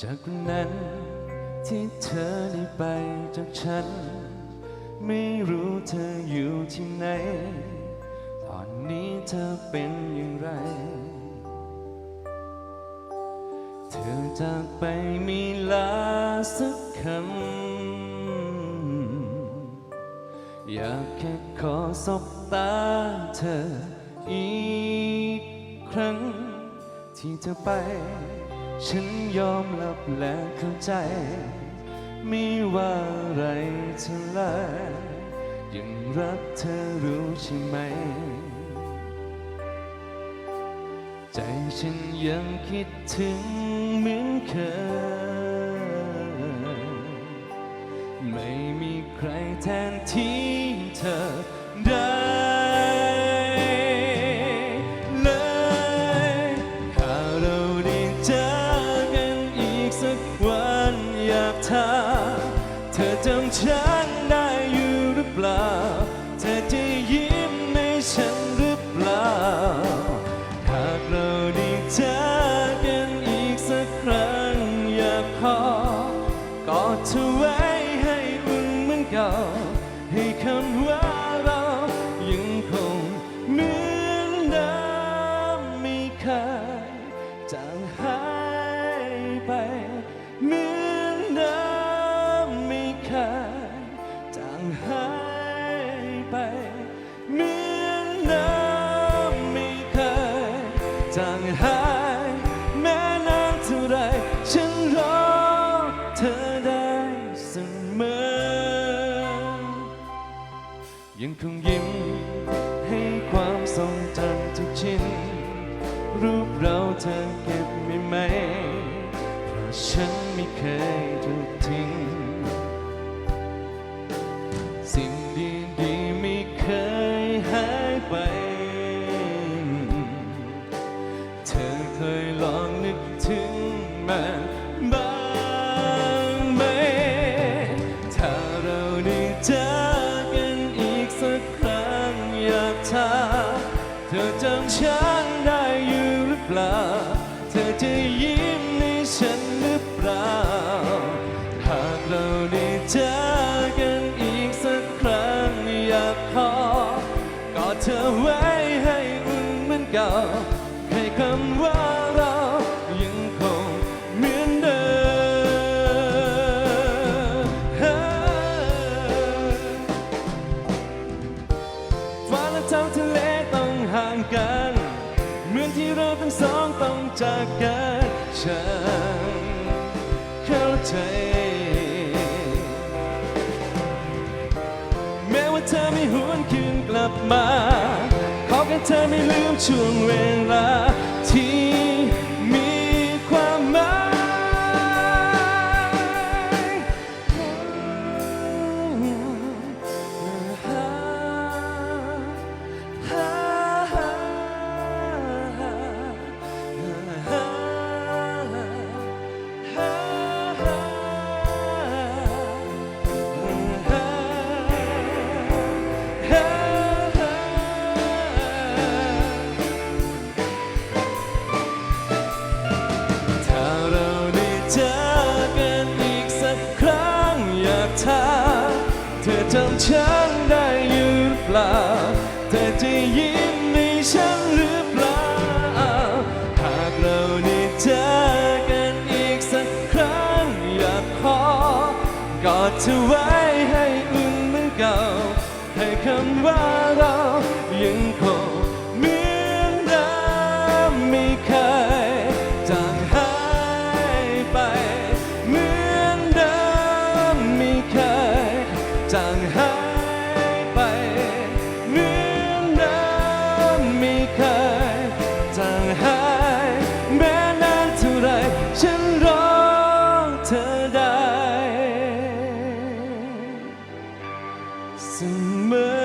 จากวันนั้นที่เธอได้ไปจากฉัน ไม่รู้เธออยู่ที่ไหน ตอนนี้เธอเป็นอย่างไร เธอจากไปมีลาสักคำ อยากแค่ขอสบตาเธออีกครั้งที่เธอไป ฉันยอมรับและเข้าใจ ไม่ว่าอะไรเท่าไรยังรักเธอรู้ใช่ไหม ใจฉันยังคิดถึงเหมือนเคย ไม่มีใครแทนที่เธอ วันอยากถามเธอจำฉันได้อยู่หรือเปล่า เธอจะยิ้มให้ฉันหรือเปล่า หากเราได้เจอกันอีกสักครั้งอยากขอกอดเธอไว้ให้อุ่นเหมือนเก่า ให้คำว่าเรายังคงเหมือนเดิมไม่เคยจางหาย ฉันรอเธอได้เสมอ ยังคงยิ้ม มันบ้างไหม ถ้าเราได้เจอกันอีกสักครั้งอยากถามเธอจำฉันได้อยู่หรือเปล่า เธอจะยิ้มให้ฉันหรือเปล่า หากเราได้เจอกันอีกสักครั้งอยากขอกอดเธอไว้ ที่เราทั้งสองต้องจากกันฉันเข้าใจ แม้ว่าเธอไม่หวนคืนกลับมา ขอแค่เธอไม่ลืมช่วงเวลาที่ เธอจำฉันได้หรือเปล่า เธอจะยิ้มให้ฉันหรือเปล่า หากเราได้เจอกันอีกสักครั้งอยากขอกอดเธอไว้ให้อุ่นเหมือนเก่า ให้คำว่า 怎么